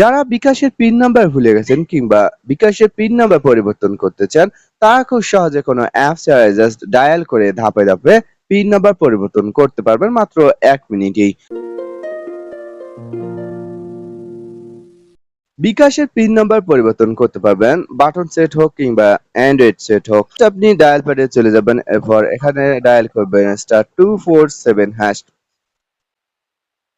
যারা বিকাশের pin number ভুলে গেছেন কিংবা বিকাশের পিন নাম্বার পরিবর্তন করতে চান, তারা খুব সহজে কোনো অ্যাপ ছাড়াই জাস্ট ডায়াল করে ধাপে ধাপে পিন নাম্বার পরিবর্তন করতে পারবেন মাত্র এক মিনিটেই। বিকাশের পিন নাম্বার পরিবর্তন করতে পারবেন বাটন সেট হোক কিংবা অ্যান্ড্রয়েড সেট হোক। আপনি ডায়াল প্যাডে চলে যাবেন, এরপর এখানে ডায়াল করবেন star two four seven hash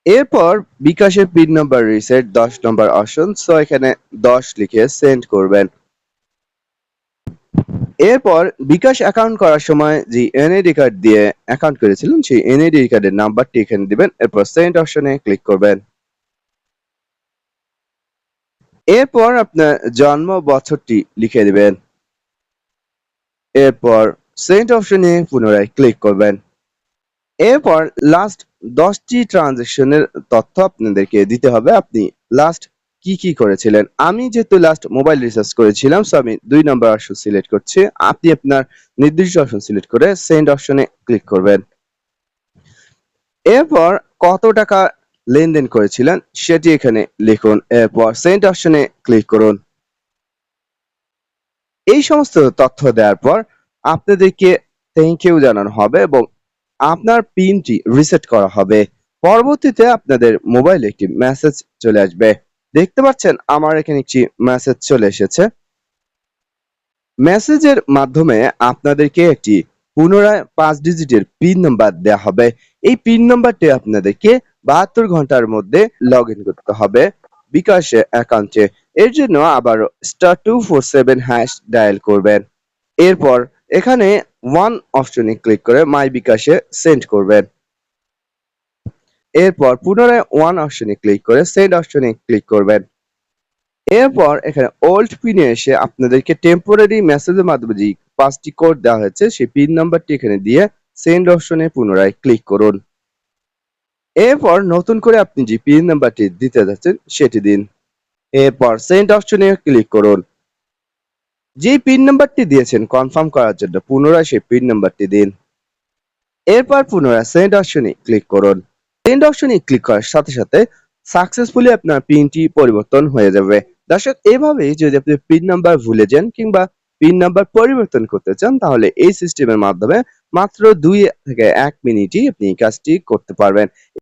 এরপর বিকাশের পিন নাম্বার রিসেট দশ নম্বর অপশন সো এখানে দশ লিখে সেন্ড করবেন। এরপর বিকাশ অ্যাকাউন্ট করার সময় যে এনআইডি কার্ড দিয়ে অ্যাকাউন্ট করেছিলেন সেই এনআইডি কার্ডের নাম্বারটি এখানে দিবেন, এরপর সেন্ড অপশনে ক্লিক করবেন। এরপর আপনার জন্ম বছরটি লিখে দিবেন। এরপর সেন্ড অপশনে পুনরায় ক্লিক করবেন। এরপর লাস্ট দশটি ট্রানজেকশনের তথ্য আপনাদেরকে দিতে হবে। আপনি লাস্ট কি কি করেছিলেন? আমি যেহেতু লাস্ট মোবাইল রিচার্জ করেছিলাম সো আমি দুই নম্বর অপশন সিলেক্ট করছি। আপনি আপনার নির্দিষ্ট অপশন সিলেক্ট করে সেন্ড অপশনে ক্লিক করবেন। এরপর কত টাকা লেনদেন করেছিলেন সেটি এখানে লিখুন। এরপর সেন্ড অপশনে ক্লিক করুন। এই সমস্ত তথ্য দেওয়ার পর আপনাদেরকে থ্যাংক ইউ জানানো হবে এবং আপনার পিনটি রিসেট করা হবে। পরবর্তীতে আপনাদের মোবাইলে একটি মেসেজ চলে আসবে। দেখতে পাচ্ছেন, আমার এখানে একটি মেসেজ চলে এসেছে। মেসেজের মাধ্যমে আপনাদেরকে একটি পুনরায় পাঁচ ডিজিটের পিন নাম্বার দেওয়া হবে। এই পিন নাম্বারটি আপনাদেরকে বাহাত্তর ঘণ্টার মধ্যে লগ করতে হবে বিকাশ অ্যাকাউন্টে এর জন্য আবার star two four seven hash dial করবেন। এরপর এখানে ওয়ান অপশনে ক্লিক করে মাই বিকাশে সেন্ড করবেন এরপর পুনরায় ওয়ান অপশনে ক্লিক করে সেন্ড অপশনে ক্লিক করবেন এরপর এখানে ওল্ড পিনে এসে আপনাদেরকে টেম্পোরারি মেসেজের মাধ্যমে যে পাঁচটি কোড দেওয়া হয়েছে, সেই পিন নাম্বারটি এখানে দিয়ে সেন্ড অপশনে পুনরায় ক্লিক করুন। এরপর নতুন করে আপনি যে পিন নাম্বারটি দিতে যাচ্ছেন, সেটি দিন। এরপর সেন্ড অপশনে ক্লিক করুন। যে পিন নাম্বারটি দিয়েছেন কনফার্ম করার জন্য পুনরায় সেই পিন নাম্বারটি দিন। এরপর পুনরায় সেন্ড অপশনে ক্লিক করুন। সেন্ড অপশনে ক্লিক করার সাথে সাথে সাকসেসফুলি আপনার পিনটি পরিবর্তন হয়ে যাবে। দর্শক, এভাবেই যদি আপনি পিন নাম্বার ভুলে যান কিংবা পিন নাম্বার পরিবর্তন করতে চান, তাহলে এই সিস্টেমের মাধ্যমে মাত্র দুই থেকে এক মিনিটই আপনি কাজটি করতে পারবেন।